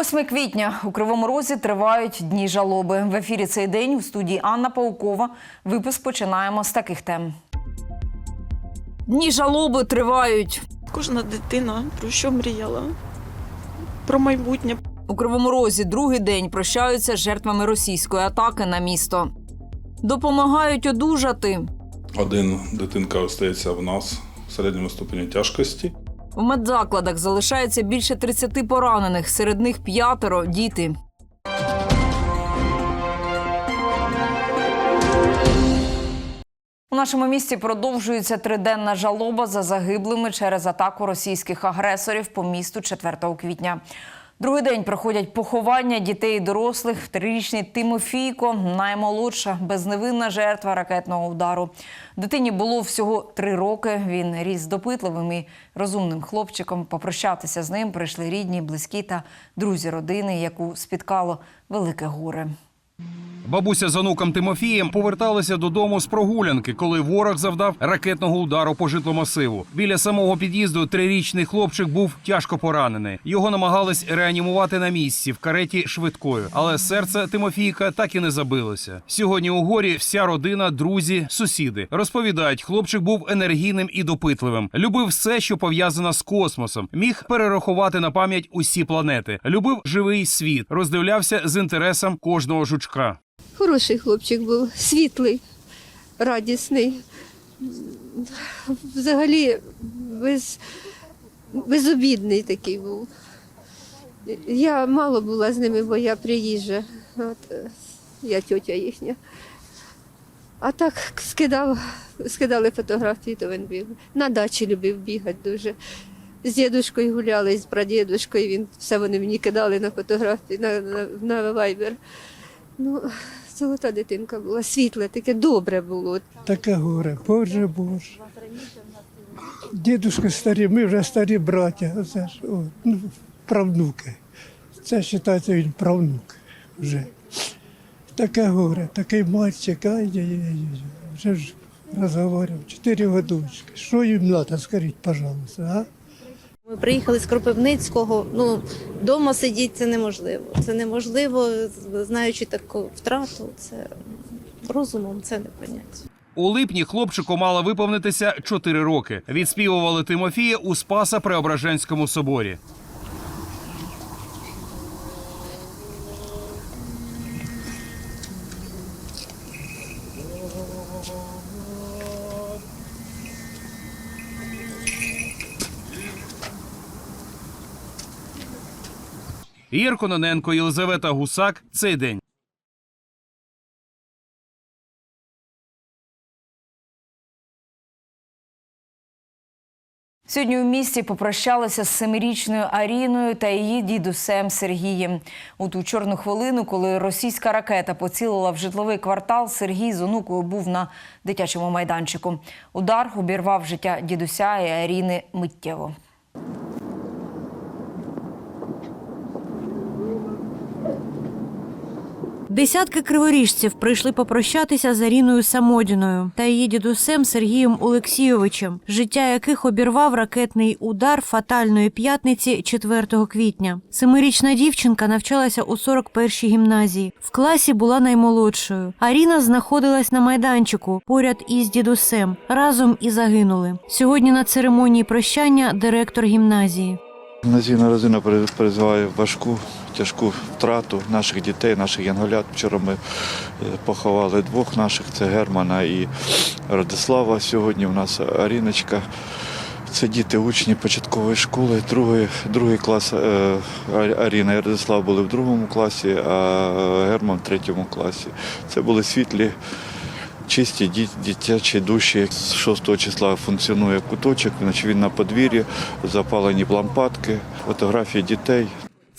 8 квітня у Кривому Розі тривають дні жалоби. В ефірі цей день у студії Анна Паукова. Випуск починаємо з таких тем. Дні жалоби тривають. Кожна дитина про що мріяла? Про майбутнє. У Кривому Розі другий день прощаються з жертвами російської атаки на місто. Допомагають одужати. Один дитинка остається в нас в середньому ступені тяжкості. В медзакладах залишається більше 30 поранених, серед них п'ятеро діти. У нашому місті продовжується триденна жалоба за загиблими через атаку російських агресорів по місту 4 квітня. Другий день проходять поховання дітей і дорослих. Трирічний Тимофійко, наймолодша, безневинна жертва ракетного удару. Дитині було всього три роки. Він ріс допитливим і розумним хлопчиком. Попрощатися з ним прийшли рідні, близькі та друзі родини, яку спіткало велике горе. Бабуся з онуком Тимофієм поверталися додому з прогулянки, коли ворог завдав ракетного удару по житломасиву. Біля самого під'їзду трирічний хлопчик був тяжко поранений. Його намагались реанімувати на місці в кареті швидкою, але серце Тимофійка так і не забилося. Сьогодні у горі вся родина, друзі, сусіди розповідають, хлопчик був енергійним і допитливим. Любив все, що пов'язано з космосом. Міг перерахувати на пам'ять усі планети. Любив живий світ, роздивлявся з інтересом кожного жучка. Хороший хлопчик був, світлий, радісний. Взагалі без, безобідний такий був. Я мало була з ними, бо я приїжджа. От, е, я тьотя їхня. А так скидав, скидали фотографії, то він біг. На дачі любив бігати дуже. З дідушкою гуляли, з прадідушкою. Він все вони мені кидали на фотографії, на, на, на вайбер. Ну, золота дитинка була, світле, таке добре було. Таке горе, Боже Боже. Дідушки старі, ми вже старі браття, оце ж, о, ну, правнуки. Це вважається він правнук вже. Таке горе, такий мальчик, ай-яй-яй, вже ж розговорював, чотири годочки. Що їм треба, скажіть, пожалуйста, а? Ми приїхали з Кропивницького. Ну, вдома сидіти це неможливо. Це неможливо, знаючи таку втрату. Це розумом це не понять. У липні хлопчику мало виповнитися 4 роки. Відспівували Тимофія у Спаса Преображенському соборі. Кононенко, Єлизавета Гусак. Цей день. Сьогодні у місті попрощалися з семирічною Аріною та її дідусем Сергієм. У ту чорну хвилину, коли російська ракета поцілила в житловий квартал, Сергій з онукою був на дитячому майданчику. Удар обірвав життя дідуся і Аріни миттєво. Десятки криворіжців прийшли попрощатися з Аріною Самодіною та її дідусем Сергієм Олексійовичем, життя яких обірвав ракетний удар фатальної п'ятниці 4 квітня. Семирічна дівчинка навчалася у 41-й гімназії. В класі була наймолодшою. Аріна знаходилась на майданчику поряд із дідусем. Разом і загинули. Сьогодні на церемонії прощання директор гімназії. Гімназійна родина переживає важку, тяжку втрату наших дітей, наших янголят. Вчора ми е, поховали двох наших, це Германа і Радислава. Сьогодні у нас Аріночка. Це діти учні початкової школи, другий, другий клас е, Аріна і Радислав були в другому класі, а Герман в третьому класі. Це були світлі, чисті дитячі душі. З 6 числа функціонує куточок, значить він на подвір'ї, запалені лампадки, фотографії дітей.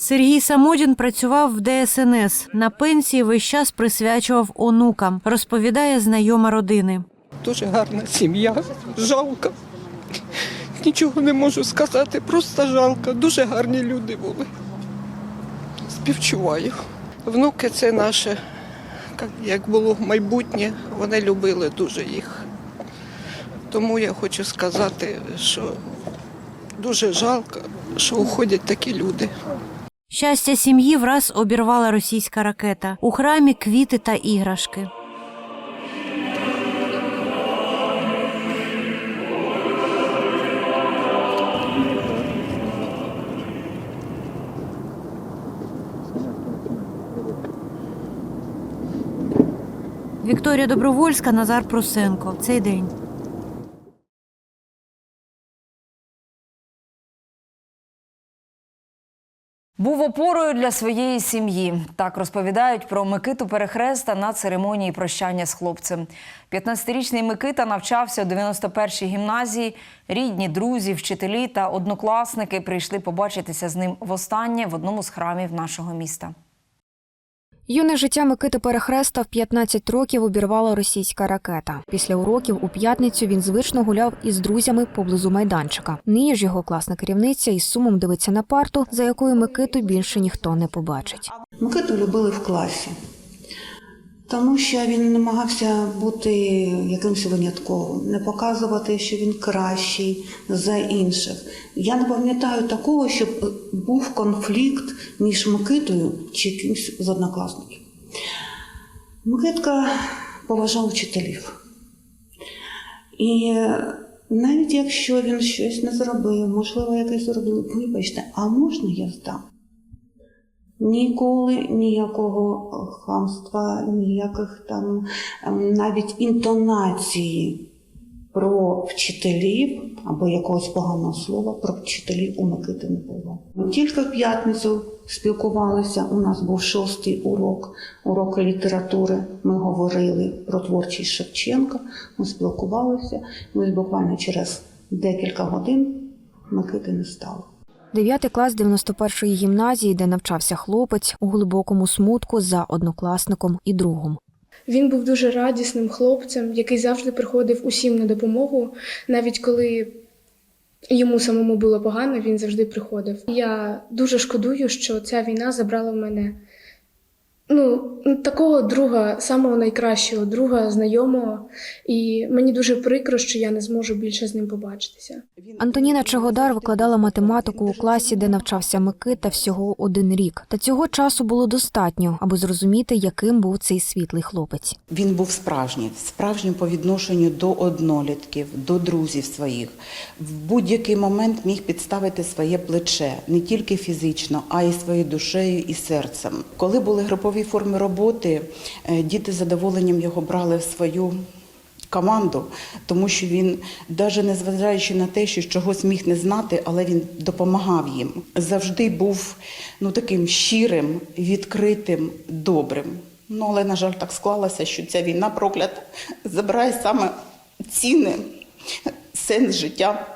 Сергій Самодін працював в ДСНС. На пенсії весь час присвячував онукам, розповідає знайома родини. Дуже гарна сім'я. Жалко. Нічого не можу сказати, просто жалко. Дуже гарні люди були. Співчуваю. Внуки це наше, як- було майбутнє, вони любили дуже їх. Тому я хочу сказати, що дуже жалко, що уходять такі люди. Щастя сім'ї враз обірвала російська ракета. У храмі квіти та іграшки. Вікторія Добровольська, Назар Прусенко. Цей день. Був опорою для своєї сім'ї. Так розповідають про Микиту Перехреста на церемонії прощання з хлопцем. 15-річний Микита навчався у 91-й гімназії. Рідні, друзі, вчителі та однокласники прийшли побачитися з ним востаннє в одному з храмів нашого міста. Юне життя Микити Перехреста в 15 років обірвала російська ракета. Після уроків у п'ятницю він звично гуляв із друзями поблизу майданчика. Нині ж його класна керівниця із сумом дивиться на парту, за якою Микиту більше ніхто не побачить. Микиту любили в класі, тому що він намагався бути якимось винятковим, не показувати, що він кращий за інших. Я не пам'ятаю такого, щоб був конфлікт між Микитою чи кимось з однокласників. Микитка поважав вчителів. І навіть якщо він щось не зробив, можливо, якесь зробив, вибачте, а можна я здам? Ніколи ніякого хамства, ніяких там ем, навіть інтонації про вчителів або якогось поганого слова про вчителів у Микити не було. Ми тільки в п'ятницю спілкувалися. У нас був шостий урок, урок літератури. Ми говорили про творчість Шевченка. Ми спілкувалися. Ми буквально через декілька годин Микити не стало. Дев'ятий клас 91-ї гімназії, де навчався хлопець у глибокому смутку за однокласником і другом. Він був дуже радісним хлопцем, який завжди приходив усім на допомогу, навіть коли йому самому було погано, він завжди приходив. Я дуже шкодую, що ця війна забрала в мене ну, такого друга, самого найкращого друга, знайомого, і мені дуже прикро, що я не зможу більше з ним побачитися. Антоніна Чегодар викладала математику у класі, де навчався Микита всього один рік. Та цього часу було достатньо, аби зрозуміти, яким був цей світлий хлопець. Він був справжній, справжнім по відношенню до однолітків, до друзів своїх. В будь-який момент міг підставити своє плече не тільки фізично, а й своєю душею і серцем. Коли були групові форми роботи, е, діти з задоволенням його брали в свою. Команду, тому що він, навіть незважаючи на те, що чогось міг не знати, але він допомагав їм. Завжди був ну таким щирим, відкритим, добрим. Ну, але, на жаль, так склалося, що ця війна проклята забирає саме цінне сенс життя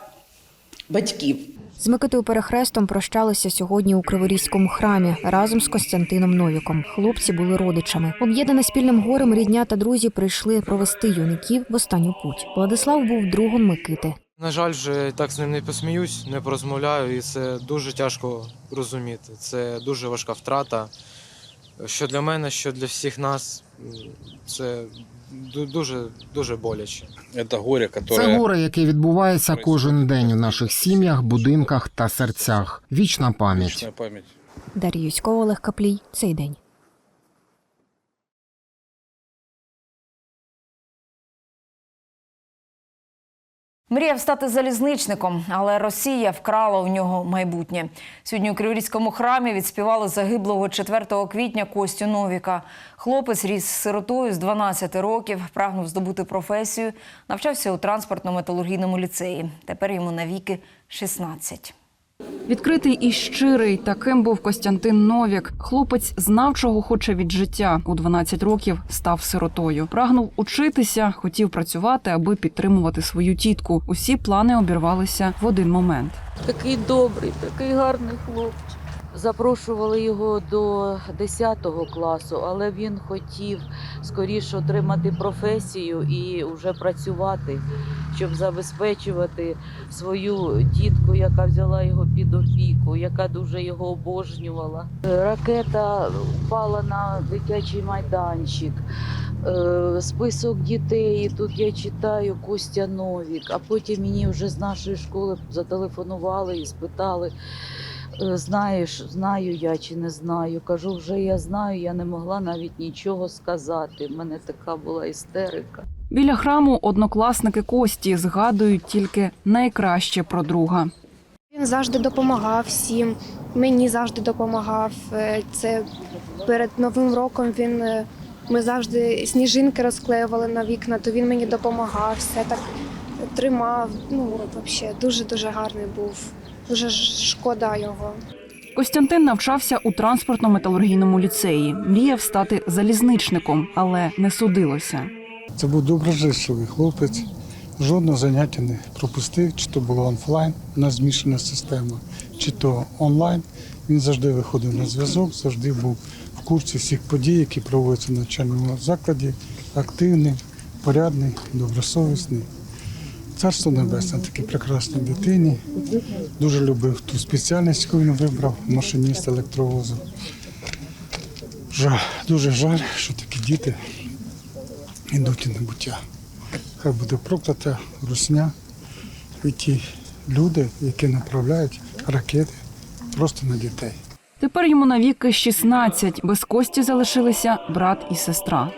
батьків. З Микитою Перехрестом прощалися сьогодні у Криворізькому храмі разом з Костянтином Новіком. Хлопці були родичами. Об'єднані спільним горем рідня та друзі прийшли провести юнаків в останню путь. Владислав був другом Микити. На жаль, вже так з ним не посміюсь, не порозмовляю, і це дуже тяжко розуміти. Це дуже важка втрата. Що для мене, що для всіх нас, це дуже дуже боляче. Це горе, Це горе, яке відбувається кожен день у наших сім'ях, будинках та серцях. Вічна пам'ять. Память. Дар'я Юськова, Олег Каплій. Цей день. Мріяв стати залізничником, але Росія вкрала у нього майбутнє. Сьогодні у Криворізькому храмі відспівали загиблого 4 квітня Костю Новіка. Хлопець ріс сиротою з 12 років, прагнув здобути професію, навчався у транспортно-металургійному ліцеї. Тепер йому навіки 16. Відкритий і щирий таким був Костянтин Новік. Хлопець знав, чого хоче від життя. У 12 років став сиротою. Прагнув учитися, хотів працювати, аби підтримувати свою тітку. Усі плани обірвалися в один момент. Такий добрий, такий гарний хлопчик. Запрошували його до 10 класу, але він хотів скоріше отримати професію і вже працювати, щоб забезпечувати свою тітку, яка взяла його під опіку, яка дуже його обожнювала. Ракета впала на дитячий майданчик. Е, Список дітей, тут я читаю Костя Новік, а потім мені вже з нашої школи зателефонували і спитали, Знаєш, знаю я чи не знаю. Кажу, вже я знаю, я не могла навіть нічого сказати. У мене така була істерика. Біля храму однокласники Кості згадують тільки найкраще про друга. Він завжди допомагав всім, мені завжди допомагав. Е, Це перед Новим роком він е, ми завжди сніжинки розклеювали на вікна, то він мені допомагав, все так тримав. Ну, взагалі, дуже-дуже гарний був. Дуже шкода його. Костянтин навчався у транспортно-металургійному ліцеї. Мріяв стати залізничником, але не судилося. Це був доброзичливий хлопець. Жодного заняття не пропустив, чи то було офлайн, у нас змішана система, чи то онлайн. Він завжди виходив на зв'язок, завжди був в курсі всіх подій, які проводяться в навчальному закладі, активний, порядний, добросовісний. Царство небесне, такій прекрасній дитині. Дуже любив ту спеціальність, яку він вибрав, машиніст електровозу. Жаль, дуже жаль, що такі діти йдуть у небуття. Хай буде проклята русня і ті люди, які направляють ракети просто на дітей. Тепер йому навіки 16. Без Кості залишилися брат і сестра.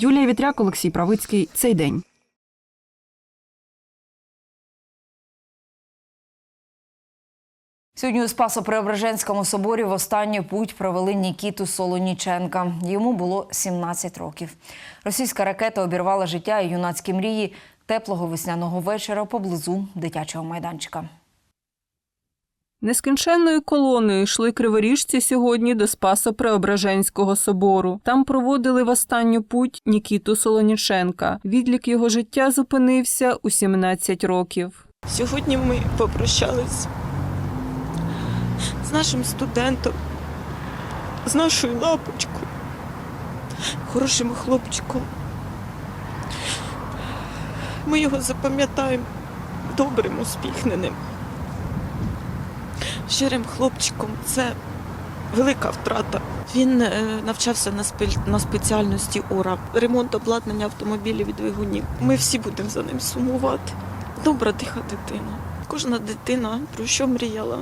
Юлія Вітряк, Олексій Правицький. Цей день. Сьогодні у Спасо-Преображенському соборі в останню путь провели Нікіту Солоніченка. Йому було 17 років. Російська ракета обірвала життя і юнацькі мрії теплого весняного вечора поблизу дитячого майданчика. Нескінченною колоною йшли криворіжці сьогодні до Спасо-Преображенського собору. Там проводили в останню путь Нікіту Солоніченка. Відлік його життя зупинився у 17 років. Сьогодні ми попрощались з нашим студентом, з нашою лапочкою, хорошим хлопчиком. Ми його запам'ятаємо добрим, успіхненим. Щирим хлопчиком це велика втрата. Він е, навчався на, спіль... на спеціальності ОРА, ремонт обладнання автомобілів і двигунів. Ми всі будемо за ним сумувати. Добра тиха дитина. Кожна дитина про що мріяла?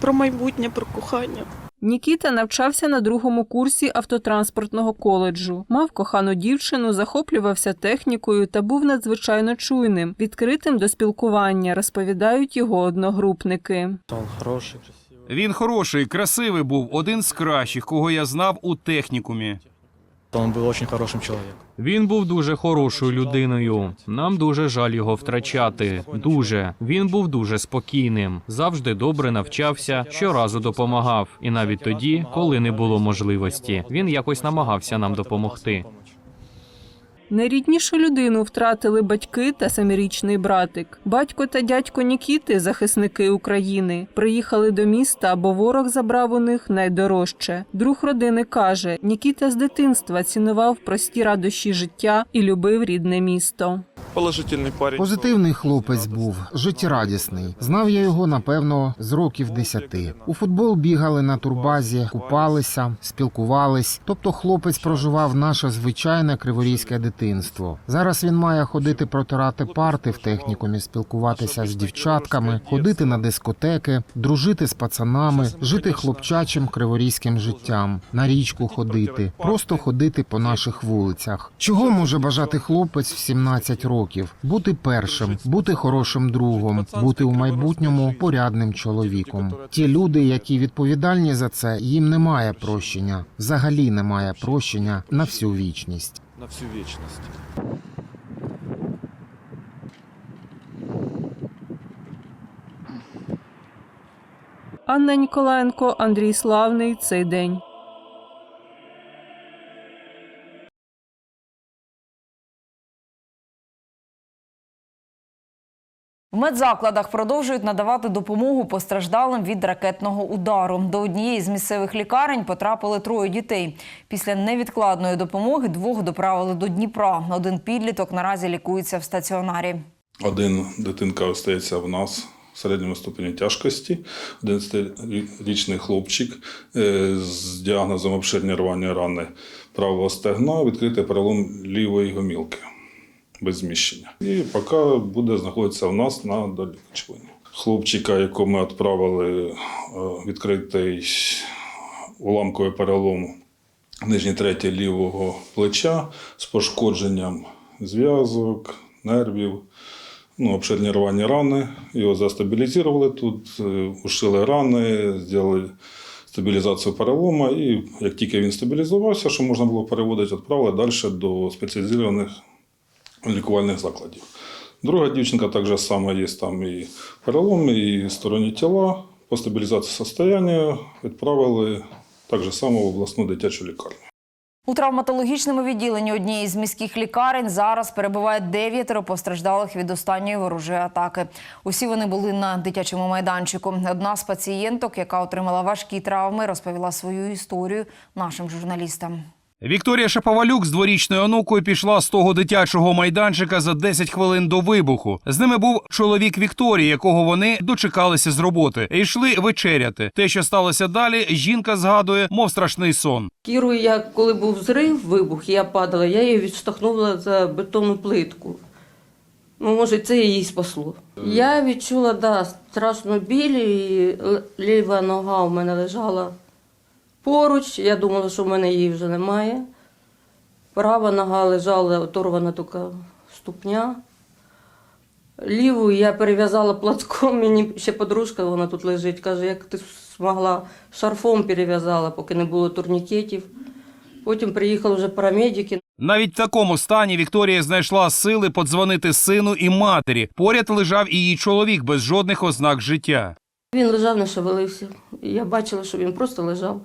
Про майбутнє, про кохання. Нікіта навчався на другому курсі автотранспортного коледжу. Мав кохану дівчину, захоплювався технікою та був надзвичайно чуйним, відкритим до спілкування, розповідають його одногрупники. Він хороший, красивий був, один з кращих, кого я знав у технікумі. Он був дуже хорошим чоловіком. Він був дуже хорошою людиною. Нам дуже жаль його втрачати. Дуже він був дуже спокійним, завжди добре навчався, щоразу допомагав. І навіть тоді, коли не було можливості, він якось намагався нам допомогти. Найріднішу людину втратили батьки та семирічний братик. Батько та дядько Нікіти, захисники України, приїхали до міста, бо ворог забрав у них найдорожче. Друг родини каже: Нікіта з дитинства цінував прості радощі життя і любив рідне місто. Положительний парень. Позитивний хлопець був, життєрадісний. Знав я його, напевно, з років десяти. У футбол бігали на турбазі, купалися, спілкувались. Тобто хлопець проживав наше звичайне криворізьке дитинство. Зараз він має ходити протирати парти в технікумі, спілкуватися з дівчатками, ходити на дискотеки, дружити з пацанами, жити хлопчачим криворізьким життям, на річку ходити, просто ходити по наших вулицях. Чого може бажати хлопець в 17 років? Бути першим, бути хорошим другом, бути у майбутньому порядним чоловіком. Ті люди, які відповідальні за це, їм немає прощення. Взагалі немає прощення на всю вічність. На всю вічність. Анна Ніколаєнко, Андрій Славний. Цей день. В медзакладах продовжують надавати допомогу постраждалим від ракетного удару. До однієї з місцевих лікарень потрапили троє дітей. Після невідкладної допомоги двох доправили до Дніпра. Один підліток наразі лікується в стаціонарі. Один дитинка остається в нас в середньому ступені тяжкості, 11-річний хлопчик е, з діагнозом обширні рвані рани правого стегна, відкритий перелом лівої гомілки. Без зміщення. І поки буде знаходитися в нас на долікуванні. Хлопчика, якого ми відправили, е, відкритий уламковий перелом нижній третій лівого плеча з пошкодженням зв'язок, нервів, ну, обширні рвані рани. Його застабілізували тут, е, ушили рани, зробили стабілізацію перелома. І як тільки він стабілізувався, що можна було переводити, відправили далі до спеціалізованих лікувальних закладів. Друга дівчинка так само є там і перелом, і сторонні тіла. По стабілізації состояння відправили так само в обласну дитячу лікарню. У травматологічному відділенні однієї з міських лікарень зараз перебуває дев'ятеро постраждалих від останньої ворожої атаки. Усі вони були на дитячому майданчику. Одна з пацієнток, яка отримала важкі травми, розповіла свою історію нашим журналістам. Вікторія Шаповалюк з дворічною онукою пішла з того дитячого майданчика за 10 хвилин до вибуху. З ними був чоловік Вікторії, якого вони дочекалися з роботи, і йшли вечеряти. Те, що сталося далі, жінка згадує, мов страшний сон. Кіру, я коли був взрив, вибух, я падала, я її відштовхнула за бетонну плитку. Ну, може, це її спасло. Я відчула, да, страшно біль, і ліва нога у мене лежала поруч. Я думала, що в мене її вже немає. Права нога лежала оторвана тільки ступня. Ліву я перев'язала платком, мені ще подружка, вона тут лежить, каже, як ти змогла шарфом перев'язала, поки не було турнікетів. Потім приїхали вже парамедики. Навіть в такому стані Вікторія знайшла сили подзвонити сину і матері. Поряд лежав і її чоловік без жодних ознак життя. Він лежав, не шевелився. Я бачила, що він просто лежав.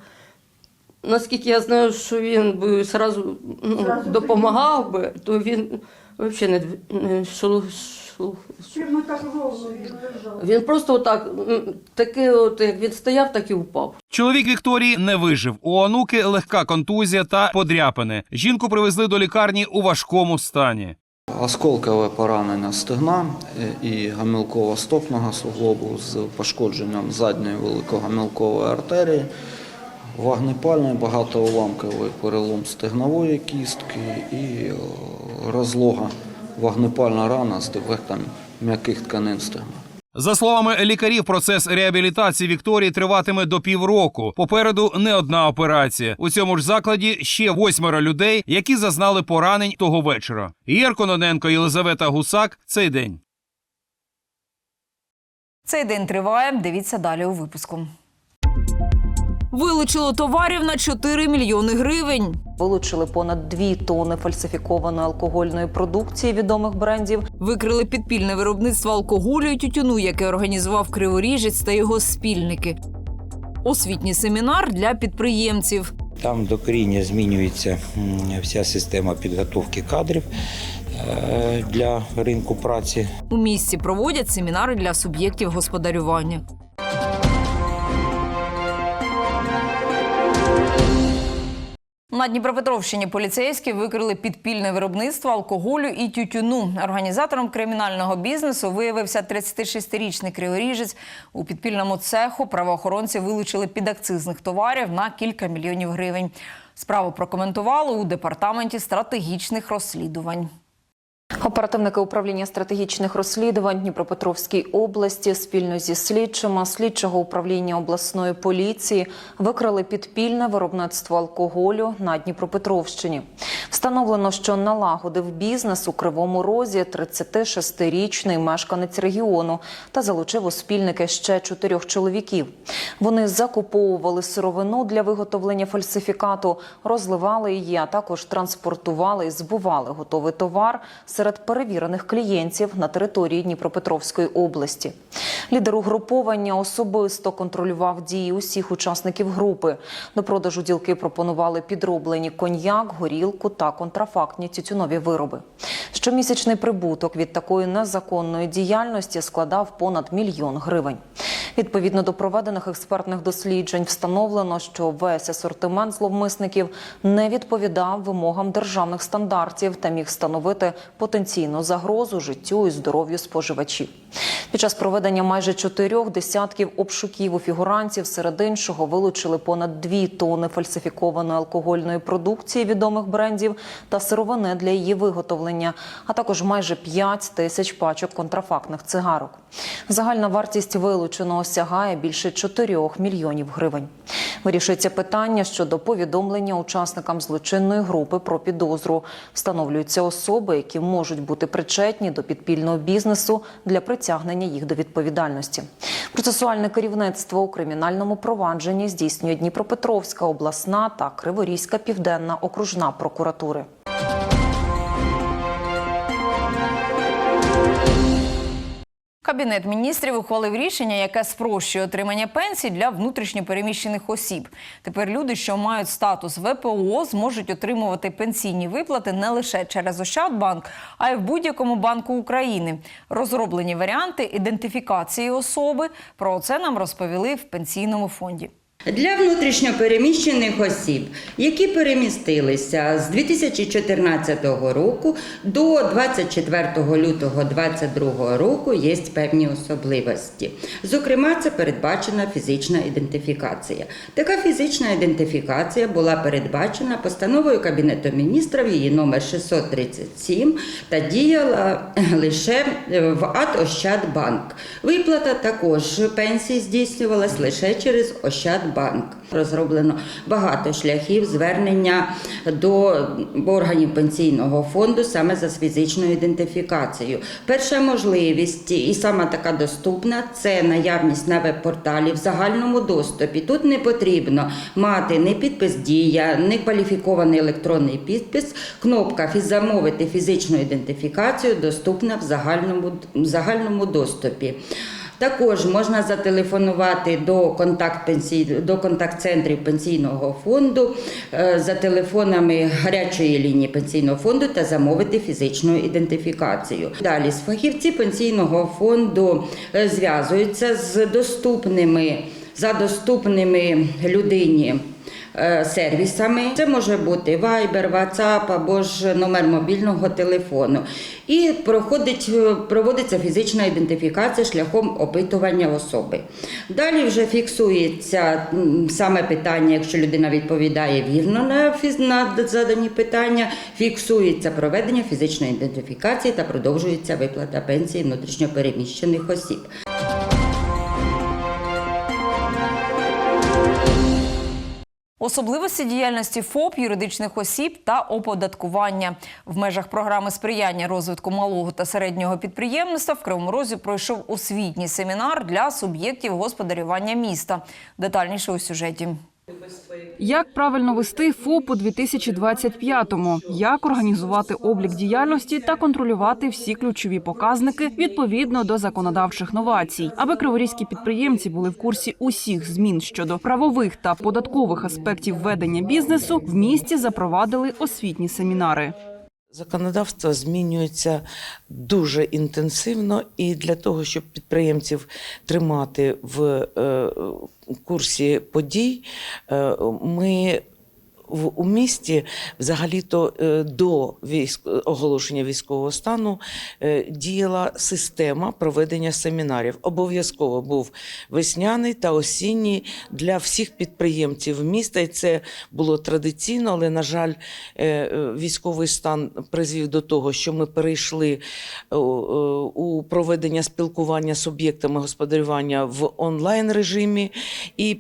Наскільки я знаю, що він би сразу, ну, допомагав би, то він взагалі не, не шелух. шелух- Він просто отак, м, таке, от, як він стояв, так і впав. Чоловік Вікторії не вижив. У онуки легка контузія та подряпини. Жінку привезли до лікарні у важкому стані. Осколкове поранення стегна е, і гамілково-стопного суглобу з пошкодженням задньої великогамілкової артерії, вогнепальний багатоуламковий перелом стегнової кістки і е, розлога вогнепальна рана з дефектом м'яких тканин стегна. За словами лікарів, процес реабілітації Вікторії триватиме до півроку. Попереду не одна операція. У цьому ж закладі ще восьмеро людей, які зазнали поранень того вечора. Єр Кононенко, Єлизавета Гусак. Цей день. Цей день триває. Дивіться далі у випуску. Вилучило товарів на 4 мільйони гривень. Вилучили понад 2 тонни фальсифікованої алкогольної продукції відомих брендів. Викрили підпільне виробництво алкоголю і тютюну, яке організував Криворіжець та його спільники. Освітній семінар для підприємців. Там докоріння змінюється вся система підготовки кадрів е, для ринку праці. У місті проводять семінари для суб'єктів господарювання. На Дніпропетровщині поліцейські викрили підпільне виробництво алкоголю і тютюну. Організатором кримінального бізнесу виявився 36-річний криворіжець. У підпільному цеху правоохоронці вилучили підакцизних товарів на кілька мільйонів гривень. Справу прокоментували у департаменті стратегічних розслідувань. Оперативники управління стратегічних розслідувань Дніпропетровській області спільно зі слідчими слідчого управління обласної поліції викрали підпільне виробництво алкоголю на Дніпропетровщині. Встановлено, що налагодив бізнес у Кривому Розі 36-річний мешканець регіону та залучив у спільники ще чотирьох чоловіків. Вони закуповували сировину для виготовлення фальсифікату, розливали її, а також транспортували і збували готовий товар серед перевірених клієнтів на території Дніпропетровської області. Лідер угруповання особисто контролював дії усіх учасників групи. До продажу ділки пропонували підроблені коньяк, горілку та контрафактні тютюнові вироби. Щомісячний прибуток від такої незаконної діяльності складав понад мільйон гривень. Відповідно до проведених експертних досліджень, встановлено, що весь асортимент зловмисників не відповідав вимогам державних стандартів та міг становити потенційну загрозу життю і здоров'ю споживачів. Під час проведення майже чотирьох десятків обшуків у фігурантів серед іншого вилучили понад дві тони фальсифікованої алкогольної продукції відомих брендів та сировини для її виготовлення, а також майже 5 тисяч пачок контрафактних цигарок. Загальна вартість вилученого сягає більше 4 мільйонів гривень. Вирішується питання щодо повідомлення учасникам злочинної групи про підозру. Встановлюються особи, які можуть бути причетні до підпільного бізнесу для притягнення їх до відповідальності. Процесуальне керівництво у кримінальному провадженні здійснює Дніпропетровська обласна та Криворізька південна окружна прокуратури. Кабінет міністрів ухвалив рішення, яке спрощує отримання пенсій для внутрішньопереміщених осіб. Тепер люди, що мають статус ВПО, зможуть отримувати пенсійні виплати не лише через Ощадбанк, а й в будь-якому банку України. Розроблені варіанти ідентифікації особи. Про це нам розповіли в пенсійному фонді. Для внутрішньопереміщених осіб, які перемістилися з 2014 року до 24 лютого 2022 року, є певні особливості. Зокрема, це передбачена фізична ідентифікація. Така фізична ідентифікація була передбачена постановою Кабінету міністрів, її номер 637, та діяла лише в АТ Ощадбанк. Виплата також пенсії здійснювалась лише через Ощадбанк. Розроблено багато шляхів звернення до органів пенсійного фонду саме за фізичною ідентифікацією. Перша можливість і сама така доступна це наявність на веб-порталі в загальному доступі. Тут не потрібно мати ні підпис дія, ні кваліфікований електронний підпис. Кнопка замовити фізичну ідентифікацію доступна в загальному, в загальному доступі. Також можна зателефонувати до контакт до контакт-центрів пенсійного фонду е, за телефонами гарячої лінії пенсійного фонду та замовити фізичну ідентифікацію. Далі з фахівці пенсійного фонду е, зв'язуються з доступними за доступними людині. е, Сервісами це може бути Viber, WhatsApp або ж номер мобільного телефону. І проходить, е, проводиться фізична ідентифікація шляхом опитування особи. Далі вже фіксується саме питання, якщо людина відповідає вірно на, на задані питання, фіксується проведення фізичної ідентифікації та продовжується виплата пенсії внутрішньопереміщених осіб. Особливості діяльності ФОП, юридичних осіб та оподаткування в межах програми сприяння розвитку малого та середнього підприємництва в Кривому Розі пройшов освітній семінар для суб'єктів господарювання міста. Детальніше у сюжеті. Як правильно вести ФОП у 2025-му? Як організувати облік діяльності та контролювати всі ключові показники відповідно до законодавчих новацій, аби криворізькі підприємці були в курсі усіх змін щодо правових та податкових аспектів ведення бізнесу, в місті запровадили освітні семінари. Законодавство змінюється дуже інтенсивно, і для того, щоб підприємців тримати в е, курсі подій, е, ми в у місті взагалі-то е, до військ оголошення військового стану е, діяла система проведення семінарів. Обов'язково був весняний та осінній для всіх підприємців міста. І це було традиційно, але на жаль, е, військовий стан призвів до того, що ми перейшли у проведення спілкування з об'єктами господарювання в онлайн режимі і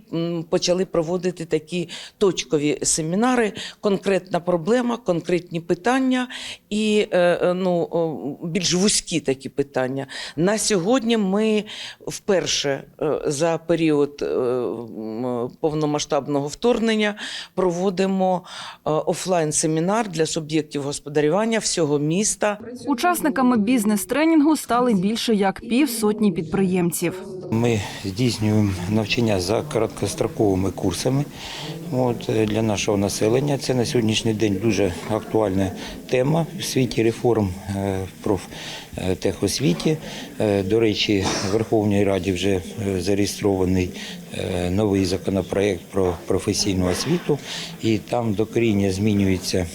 почали проводити такі точкові семінари. Конкретна проблема, конкретні питання і е, е, ну, більш вузькі такі питання. На сьогодні ми вперше е, за період повномасштабного вторгнення проводимо офлайн-семінар для суб'єктів господарювання всього міста. Учасниками бізнес-тренінгу стали більше як півсотні підприємців. Ми здійснюємо навчання за короткостроковими курсами. От, е, для нашого населення. Це на сьогоднішній день дуже актуальна тема в світі реформ е, в профтехосвіті. Е, До речі, в Верховній Раді вже зареєстрований новий законопроект про професійну освіту, і там докоріння змінюється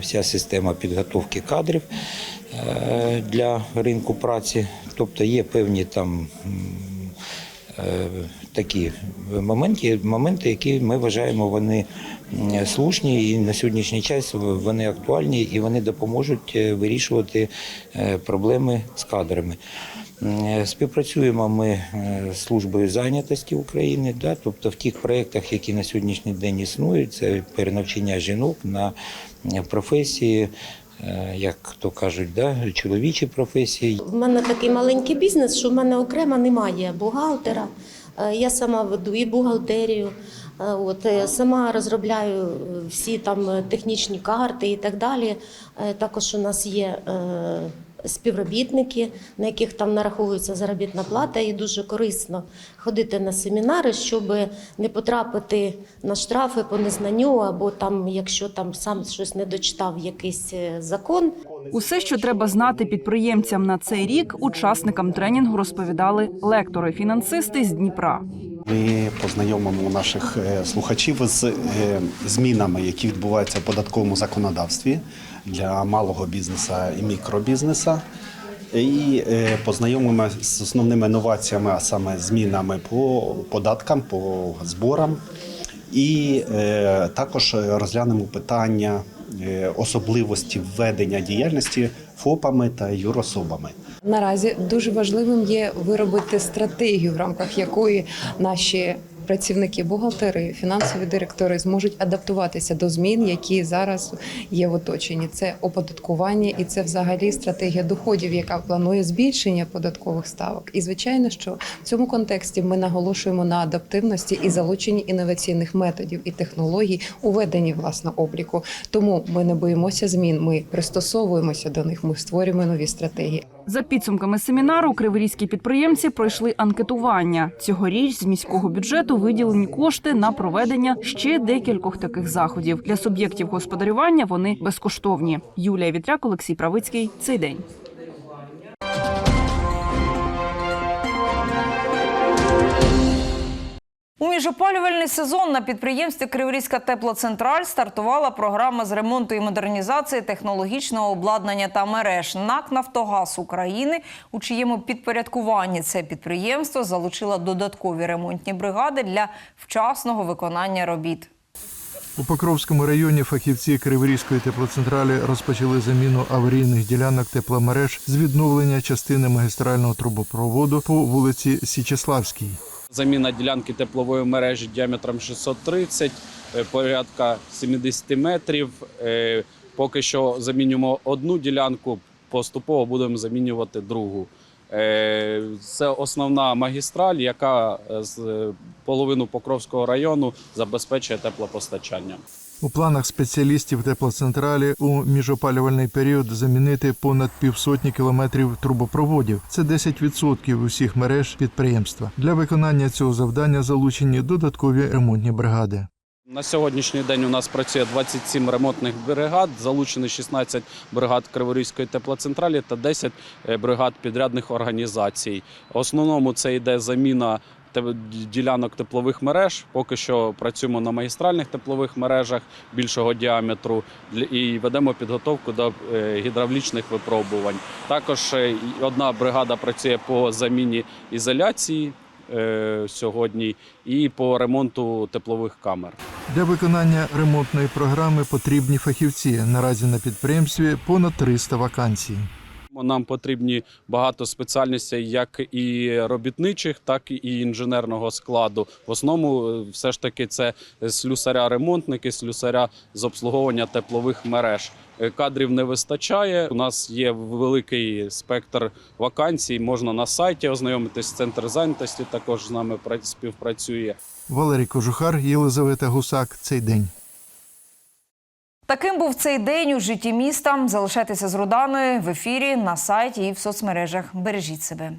вся система підготовки кадрів для ринку праці. Тобто є певні там такі моменти, моменти, які ми вважаємо, вони слушні і на сьогоднішній час вони актуальні і вони допоможуть е, вирішувати е, проблеми з кадрами. Е, Співпрацюємо ми з службою зайнятості України, да, тобто в тих проєктах, які на сьогоднішній день існують, це перенавчання жінок на професії, як то кажуть, да, чоловічі професії. В мене такий маленький бізнес, що в мене окремо немає бухгалтера. Е, Я сама веду і бухгалтерію. е, От е, сама розробляю всі там технічні карти і так далі. Також у нас є співробітники, на яких там нараховується заробітна плата, і дуже корисно ходити на семінари, щоб не потрапити на штрафи по незнанню, або там, якщо там сам щось не дочитав, якийсь е, закон. Усе, що треба знати підприємцям на цей рік, учасникам тренінгу розповідали лектори, фінансисти з Дніпра. Ми познайомимо наших е, слухачів з е, змінами, які відбуваються в податковому законодавстві для малого бізнесу і мікробізнесу. І е, познайомимо з основними новаціями, а саме змінами по податкам, по зборам. І також розглянемо питання особливості введення діяльності ФОПами та юрособами. Наразі дуже важливим є виробити стратегію, в рамках якої наші працівники, бухгалтери, фінансові директори зможуть адаптуватися до змін, які зараз є в оточенні. Це оподаткування і це взагалі стратегія доходів, яка планує збільшення податкових ставок. І звичайно, що в цьому контексті ми наголошуємо на адаптивності і залученні інноваційних методів і технологій у веденні власне обліку. Тому ми не боїмося змін. Ми пристосовуємося до них. Ми створюємо нові стратегії. За підсумками семінару, криворізькі підприємці пройшли анкетування. Цьогоріч з міського бюджету виділені кошти на проведення ще декількох таких заходів. Для суб'єктів господарювання вони безкоштовні. Юлія Вітряк, Олексій Правицький. Цей день. У міжопалювальний сезон на підприємстві Криворізька теплоцентраль стартувала програма з ремонту і модернізації технологічного обладнання та мереж. НАК Нафтогаз України, у чиєму підпорядкуванні це підприємство залучило додаткові ремонтні бригади для вчасного виконання робіт. У Покровському районі фахівці Криворізької теплоцентралі розпочали заміну аварійних ділянок тепломереж з відновлення частини магістрального трубопроводу по вулиці Січеславській. Заміна ділянки теплової мережі діаметром 630, е, порядка 70 метрів. Е, Поки що замінюємо одну ділянку, поступово будемо замінювати другу. Е, Це основна магістраль, яка з половину Покровського району забезпечує теплопостачання. У планах спеціалістів теплоцентралі у міжопалювальний період замінити понад півсотні кілометрів трубопроводів. Це 10% усіх мереж підприємства. Для виконання цього завдання залучені додаткові ремонтні бригади. На сьогоднішній день у нас працює 27 ремонтних бригад, залучені 16 бригад Криворізької теплоцентралі та 10 е, бригад підрядних організацій. В основному це йде заміна ділянок теплових мереж. Поки що працюємо на магістральних теплових мережах більшого діаметру і ведемо підготовку до е, гідравлічних випробувань. Також е, одна бригада працює по заміні ізоляції е, сьогодні і по ремонту теплових камер. Для виконання ремонтної програми потрібні фахівці. Наразі на підприємстві понад 300 вакансій. Нам потрібні багато спеціальностей, як і робітничих, так і інженерного складу. В основному, е, все ж таки, це слюсаря-ремонтники, слюсаря з обслуговування теплових мереж. Е, Кадрів не вистачає. У нас є великий спектр вакансій. Можна на сайті ознайомитись. Центр зайнятості також з нами пра- співпрацює. Валерій Кожухар, Єлизавета Гусак. Цей день. Таким був цей день у житті міста. Залишайтеся з Руданою в ефірі, на сайті і в соцмережах. Бережіть себе.